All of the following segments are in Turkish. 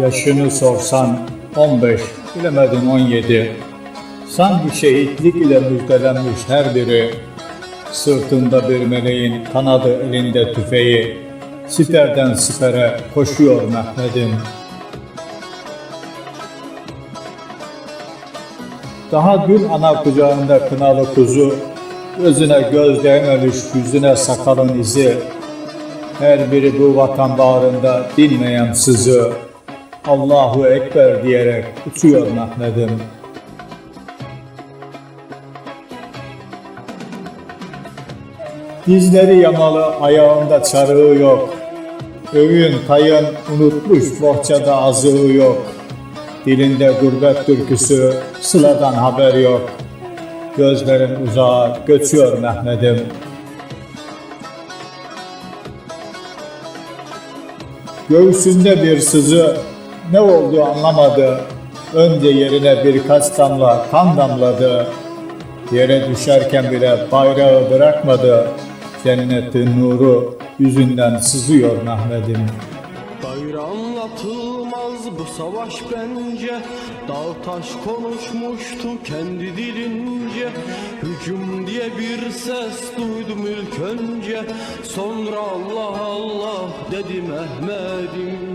Yaşını sorsan 15, bilemedin 17. Sanki şehitlik ile müjdelenmiş her biri. Sırtında bir meleğin kanadı elinde tüfeği. Siperden sipere koşuyor Mehmet'im. Daha dün ana kucağında kınalı kuzu, gözüne göz değmemiş yüzüne sakalın izi, her biri bu vatan bağrında dinmeyen sızı, Allahu Ekber diyerek uçuyor Mehmet'im. Dizleri yamalı, ayağında çarığı yok. Öğün tayın unutmuş bohçada azığı yok. Dilinde gurbet türküsü, sıladan haber yok. Gözlerin uzağa göçüyor Mehmet'im. Göğsünde bir sızı, ne oldu anlamadı. Önce yerine birkaç damla kan damladı. Yere düşerken bile bayrağı bırakmadı. Cennetin nuru yüzünden sızıyor Mehmet'im. Gayrı anlatılmaz bu savaş bence Dağ taş konuşmuştu kendi dilince Hücum diye bir ses duydum ilk önce Sonra Allah Allah dedi Mehmet'im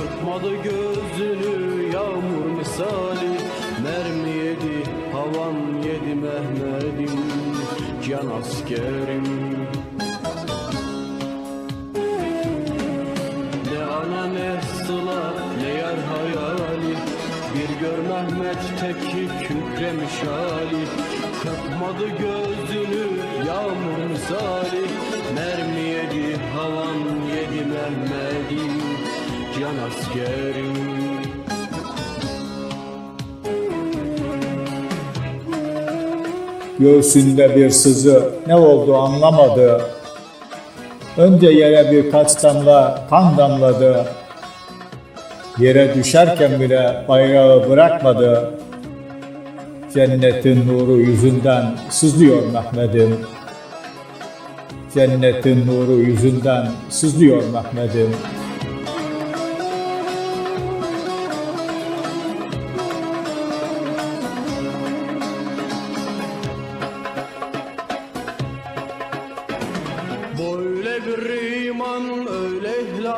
Kırpmadı gözünü yağmur misali. Mermi yedi havan yedi Mehmet'im. Can askerim. Ne ana ne sıla ne yar hayali. Bir gör Mehmet teki kükremiş hali. Kırpmadı gözünü yağmur misali. Mermi yedi havan yedi Mehmet'im Can askerim Göğsünde bir sızı, ne oldu anlamadı. Önce yere birkaç damla kan damladı. Yere düşerken bile bayrağı bırakmadı. Cennetin nuru yüzünden sızlıyor Mehmet'im. Cennetin nuru yüzünden sızlıyor Mehmet'im.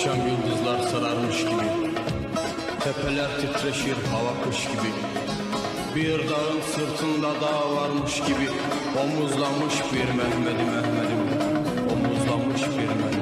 Akşam yıldızlar sararmış gibi Tepeler titreşir hava kuş gibi. Bir dağın sırtında dağ varmış gibi Omuzlamış bir Mehmet'i Mehmet'im Omuzlamış bir Mehmet